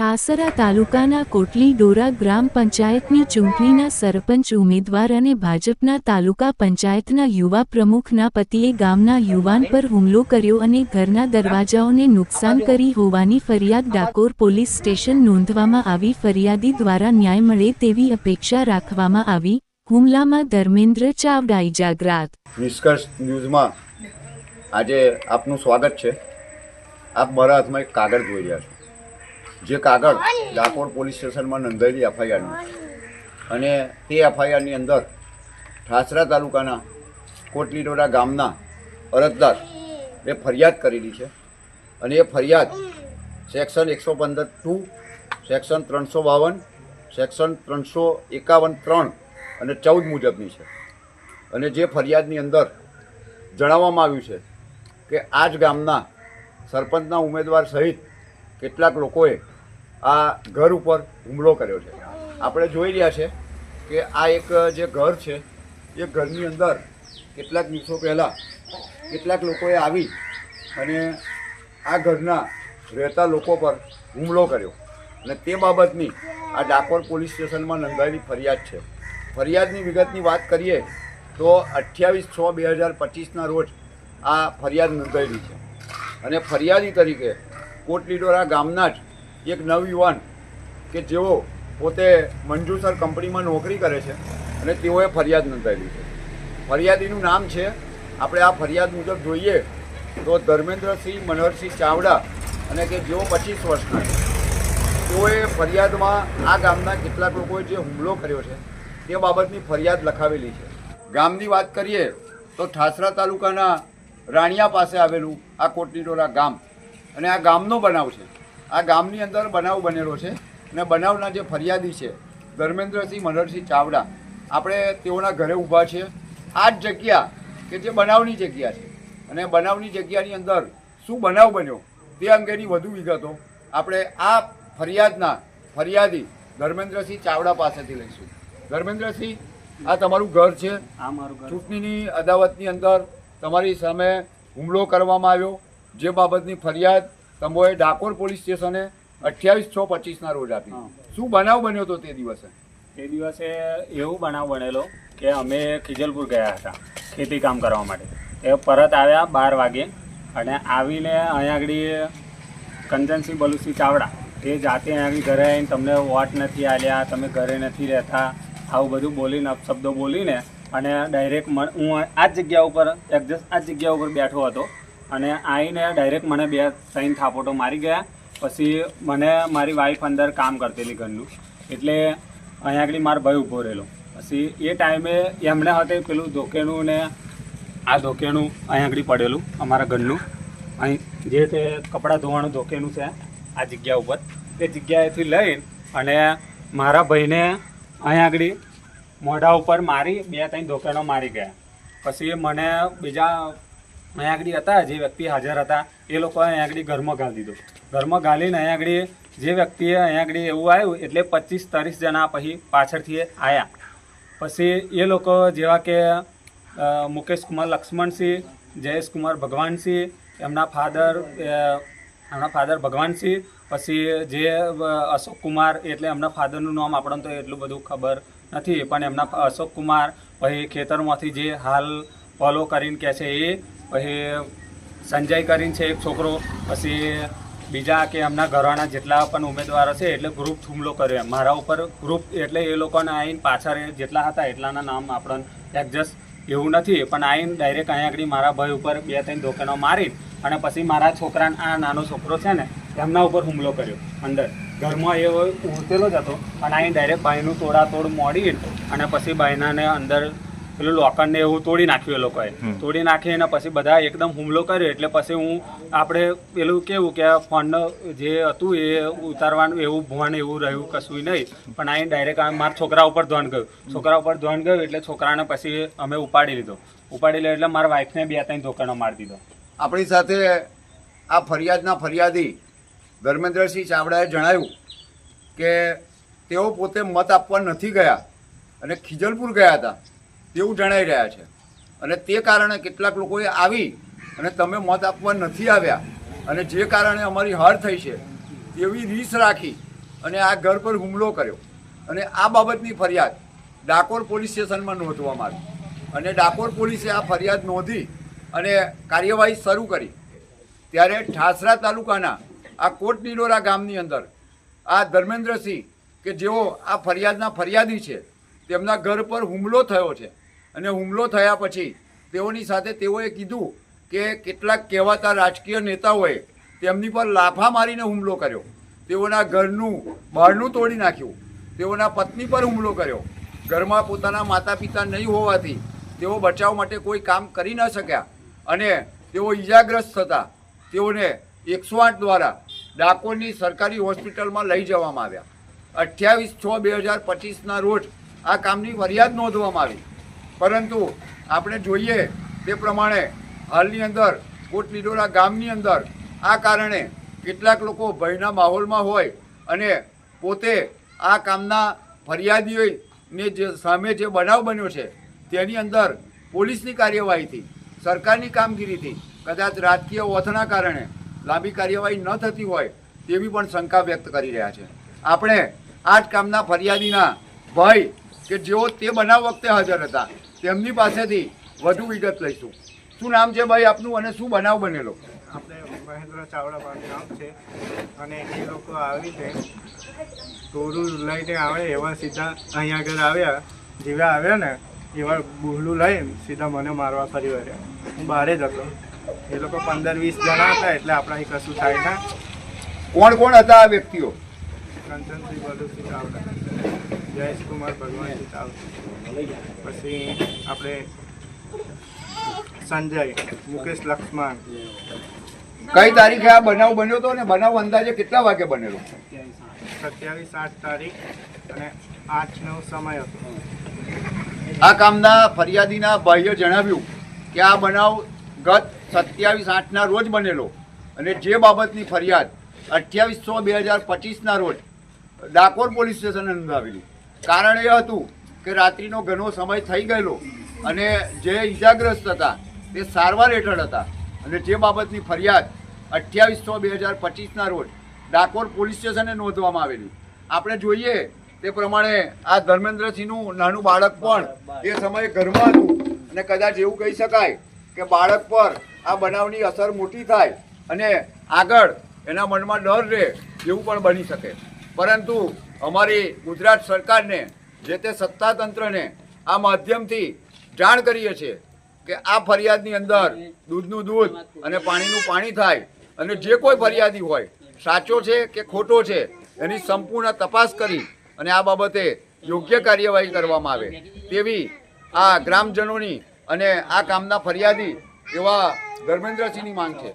ઠાસરા તાલુકાના કોટલી ડોરા ગ્રામ પંચાયતની ચૂંટણીના સરપંચ ઉમેદવાર અને ભાજપના તાલુકા પંચાયતના યુવા પ્રમુખના પતિએ ગામના યુવાન પર હુમલો કર્યો અને ઘરના દરવાજાઓને નુકસાન કરી હોવાની ફરિયાદ ડાકોર પોલીસ સ્ટેશન નોંધવામાં આવી. ફરિયાદી દ્વારા ન્યાય મળે તેવી અપેક્ષા રાખવામાં આવી. હુમલામાં ધર્મેન્દ્ર ચાવડા ઇજાગ્રાત નિષ્કર્ષ ન્યૂઝમાં આજે આપનું સ્વાગત છે. આપ મારા હાથમાં એક કાગળ જોઈ રહ્યા છો. જે કાગળ ડાકોર પોલીસ સ્ટેશનમાં નોંધાયેલી એફઆઈઆરની. અને તે એફઆઈઆરની અંદર ઠાસરા તાલુકાના કોટલીડોડા ગામના અરજદાર એ ફરિયાદ કરેલી છે. અને એ ફરિયાદ સેક્શન એકસો પંદર ટુ, સેક્શન ત્રણસો બાવન, સેક્શન ત્રણસો એકાવન ત્રણ અને ચૌદ મુજબની છે. અને જે ફરિયાદની અંદર જણાવવામાં આવ્યું છે કે આ જ ગામના સરપંચના ઉમેદવાર સહિત કેટલાક લોકોએ આ ઘર ઉપર હુમલો કર્યો છે. આપણે જોઈ રહ્યા છે કે આ એક જે ઘર છે, એ ઘરની અંદર કેટલાક દિવસો પહેલાં કેટલાક લોકોએ આવી અને આ ઘરના રહેતા લોકો પર હુમલો કર્યો. અને તે બાબતની આ ડાકોર પોલીસ સ્ટેશનમાં નોંધાયેલી ફરિયાદ છે. ફરિયાદની વિગતની વાત કરીએ તો અઠ્યાવીસ છ બે હજાર પચીસના રોજ આ ફરિયાદ નોંધાયેલી છે. અને ફરિયાદી તરીકે કોટલીડોરા ગામના જ એક નવયુવાન કે જેઓ પોતે મંજુસર કંપનીમાં નોકરી કરે છે અને તેઓએ ફરિયાદ નોંધાવી છે. ફરિયાદીનું નામ છે. આપણે આ ફરિયાદ મુજબ જોઈએ તો ધર્મેન્દ્રસિંહ મનોહરસિંહ ચાવડા અને કે જેઓ પચીસ વર્ષના છે. તેઓએ ફરિયાદમાં આ ગામના કેટલાક લોકોએ જે હુમલો કર્યો છે તે બાબતની ફરિયાદ લખાવેલી છે. ગામની વાત કરીએ તો ઠાસરા તાલુકાના રાણિયા પાસે આવેલું આ કોટલીડોરા ગામ અને આ ગામનો બનાવ છે. આ ગામની અંદર બનાવ બનેલો છે અને બનાવના જે ફરિયાદી છે ધર્મેન્દ્રસિંહ મનહરસિંહ ચાવડા આપણે તેઓના ઘરે ઊભા છીએ આ જ જગ્યા કે જે બનાવની જગ્યા છે. અને બનાવની જગ્યાની અંદર શું બનાવ બન્યો તે અંગેની વધુ વિગતો આપણે આ ફરિયાદના ફરિયાદી ધર્મેન્દ્રસિંહ ચાવડા પાસેથી લઈશું. ધર્મેન્દ્રસિંહ આ તમારું ઘર છે? આ મારું ઘર. ચૂંટણીની અદાવતની અંદર તમારી સામે હુમલો કરવામાં આવ્યો. જે બાબતની ફરિયાદ તમોએ ડાકોર પોલીસ સ્ટેશને અઠ્યાવીસ છ પચીસના રોજ આપી. શું બનાવ બન્યો હતો તે દિવસે? તે દિવસે એવું બનાવ બનેલો કે અમે ખીજલપુર ગયા હતા ખેતી કામ કરવા માટે. એ પરત આવ્યા બાર વાગે અને આવીને અહીંયા આગળ કંચનસિંહ બલુસિંહ ચાવડા એ જાતે અહીંયા ઘરે આવીને તમને વોટ નથી આલ્યા તમે ઘરે નથી રહેતા આવું બધું બોલીને અપશબ્દો બોલીને અને ડાયરેક્ટ હું આ જ જગ્યા ઉપર એક્ઝેક્ટ આ જ જગ્યા ઉપર બેઠો હતો. અને આવીને ડાયરેક્ટ મને બે, ત્રણ થાપોટો મારી ગયા. પછી મને મારી વાઈફ અંદર કામ કરતેલી ઘરનું. એટલે અહીંયા આગળ મારો ભાઈ ઊભો રહેલો. પછી એ ટાઈમે એમણે હતે પેલું ધોકેનું ને આ ધોકેનું અહીંયા આગળ પડેલું અમારા ઘરનું. અહીં જે તે કપડાં ધોવાનું ધોકેનું છે આ જગ્યા ઉપર. તે જગ્યાએથી લઈને અને મારા ભાઈને અહીંયા આગળ મોઢા ઉપર મારી બે, ત્રણ ધોકેણો મારી ગયા. પછી મને બીજા અહીંયા આગળ હતા, જે વ્યક્તિ હાજર હતા, એ લોકોએ અહીંયા આગળ ઘરમાં ગાળી દીધો. ઘરમાં ગાળીને અહીંયા આગળ, જે વ્યક્તિએ અહીંયા આગળ એવું આવ્યું, એટલે પચીસ ત્રીસ જણા પછી પાછળથી આવ્યા પછી એ લોકો જેવા કે મુકેશ કુમાર લક્ષ્મણસિંહ જયેશ કુમાર ભગવાનસિંહ એમના ફાધર એમના ફાધર ભગવાનસિંહ પછી જે અશોક કુમાર, એટલે એમના ફાધરનું નામ આપણને તો એટલું બધું ખબર નથી, પણ એમના અશોક કુમાર પછી ખેતરમાંથી જે હાલ ફોલો કરીને કહે છે એ પછી સંજય કરીને છે એક છોકરો, પછી બીજા કે એમના ઘરવાળા જેટલા પણ ઉમેદવારો છે, એટલે ગ્રુપ હુમલો કર્યો એમ. મારા ઉપર ગ્રુપ એટલે એ લોકોને આવીને પાછળ જેટલા હતા એટલાના નામ આપણને એડજસ્ટ એવું નથી, પણ આવીને ડાયરેક્ટ અહીંયા આગળ મારા ભાઈ ઉપર બે ત્રણ દુકાનો મારી અને પછી મારા છોકરાને આ નાનો છોકરો છે ને, એમના ઉપર હુમલો કર્યો અંદર. ઘરમાં એ ઉતેલો જ હતો અને અહીં ડાયરેક્ટ ભાઈનું તોડાતોડ મોડી અને પછી ભાઈનાને અંદર પેલું લોકરને એવું તોડી નાખ્યું એ લોકોએ. તોડી નાખી અને પછી બધા એકદમ હુમલો કર્યો. એટલે પછી હું આપણે પેલું કેવું કે ફોન જે હતું એ ઉતારવાનું એવું ભણ એવું રહ્યું કશું નહીં. પણ અહીં ડાયરેક્ટ મારા છોકરા ઉપર ધોન ગયું. છોકરા ઉપર ધોન ગયું એટલે છોકરાને પછી અમે ઉપાડી લીધો. ઉપાડી લીધો એટલે મારા વાઈફને બે ત્રણ દુકાનો મારી દીધો. આપણી સાથે આ ફરિયાદના ફરિયાદી ધર્મેન્દ્રસિંહ ચાવડાએ જણાવ્યું કે તેઓ પોતે મત આપવા નથી ગયા અને ખીજલપુર ગયા હતા. તેવું જણાઈ રહ્યા છે. અને તે કારણે કેટલાક લોકોએ આવી અને તમે મત આપવા નથી આવ્યા. અને જે કારણે અમારી હાર થઈ છે, તેવી રીસ રાખી અને આ ઘર પર હુમલો કર્યો. અને આ બાબતની ફરિયાદ ડાકોર પોલીસ સ્ટેશનમાં નોંધવામાં આવી. અને ડાકોર પોલીસે આ ફરિયાદ નોંધી અને કાર્યવાહી શરૂ કરી. ત્યારે ઠાસરા તાલુકાના આ કોટ નિડોરા ગામની અંદર આ ધર્મેન્દ્રસિંહ કે જેઓ આ ફરિયાદના ફરિયાદી છે, તેમના ઘર પર હુમલો થયો છે. અને હુમલો થયા પછી તેઓની સાથે તેઓએ કીધું કે કેટલાક કહેવાતા રાજકીય નેતાઓએ તેમની પર લાફા મારીને હુમલો કર્યો. તેઓના ઘરનું બહારનું તોડી નાખ્યું. તેઓના પત્ની પર હુમલો કર્યો. ઘરમાં પોતાના માતા પિતા નહીં હોવાથી તેઓ બચાવ માટે કોઈ કામ કરી ન શક્યા અને તેઓ ઈજાગ્રસ્ત થતા તેઓને એકસો આઠ દ્વારા ડાકોરની સરકારી હોસ્પિટલમાં લઈ જવામાં આવ્યા. અઠ્યાવીસ છ બે હજાર પચીસના રોજ આ કામની ફરિયાદ નોંધવામાં આવી. પરંતુ આપણે જોઈએ તે પ્રમાણે હાલની અંદર કોટ લીડોરા ગામની અંદર આ કારણે કેટલાક લોકો ભયના માહોલમાં હોય અને પોતે આ કામના ફરિયાદીઓને જે સામે જે બનાવ બન્યો છે તેની અંદર પોલીસની કાર્યવાહીથી, સરકારની કામગીરીથી કદાચ રાજકીય ઓથના કારણે લાંબી કાર્યવાહી ન થતી હોય તેવી પણ શંકા વ્યક્ત કરી રહ્યા છે. આપણે આ જ કામના ફરિયાદીના ભય કે જેઓ તે બનાવ વખતે હાજર હતા તેમની પાસેથી વધુ વિગત લઈશું. શું નામ છે ભાઈ આપનું અને શું બનાવ બનેલો? આપણે મહેન્દ્ર ચાવડા પાસે નામ છે અને એ લોકો આવી છે. ટોરું લઈને આવે એવા સીધા અહીંયા આગળ આવ્યા. જેવા આવ્યા ને એવા બુહલું લઈને સીધા મને મારવા ફરી વળ્યા. હું બહાર જ હતો. એ લોકો પંદર વીસ જણા હતા એટલે આપણા કશું થાય ના. કોણ કોણ હતા આ વ્યક્તિઓ? કંચનસિંહ બલુસિંહ ચાવડા. જયેશકુમાર ભગવાનસિંહ ચાવડા. પછી આપણે સંજય મુકેશ લક્ષ્મણ. કઈ તારીખે આ બનાવ બન્યો હતો ને બનાવ અંદાજે કેટલા વાગે બનેલો? સત્યાવીસ આઠ તારીખ અને આઠ નવ સમય હતો. આ કામના ફરિયાદીના ભાઈએ જણાવ્યું કે આ બનાવ ગત સત્યાવીસ આઠના રોજ બનેલો અને જે બાબતની ફરિયાદ અઠ્યાવીસ છ બે હજાર પચીસના રોજ ડાકોર પોલીસ સ્ટેશને નોંધાવેલી. કારણ એ હતું કે રાત્રિનો ઘણો સમય થઈ ગયેલો અને જે ઈજાગ્રસ્ત હતા, તે સારવાર હેઠળ હતા. અને જે બાબતની ફરિયાદ અઠ્યાવીસ છ બે હજાર પચીસના રોજ ડાકોર પોલીસ સ્ટેશને નોંધવામાં આવેલી. આપણે જોઈએ તે પ્રમાણે આ ધર્મેન્દ્રસિંહનું નાનું બાળક પણ એ સમયે ઘરમાં હતું. અને કદાચ એવું કહી શકાય કે બાળક પર આ બનાવની અસર મોટી થાય અને આગળ એના મનમાં ડર રહે એવું પણ બની શકે. પરંતુ અમારી ગુજરાત સરકારને જે તે સત્તાતંત્રને આ માધ્યમથી જાણ કરીએ છીએ કે આ ફરિયાદની અંદર દૂધનું દૂધ અને પાણીનું પાણી થાય અને જે કોઈ ફરિયાદી હોય, સાચો છે કે ખોટો છે, એની સંપૂર્ણ તપાસ કરી અને આ બાબતે યોગ્ય કાર્યવાહી કરવામાં આવે. તેવી આ ગ્રામજનોની અને આ કામના ફરિયાદી એવા ધર્મેન્દ્રસિંહની માંગ છે.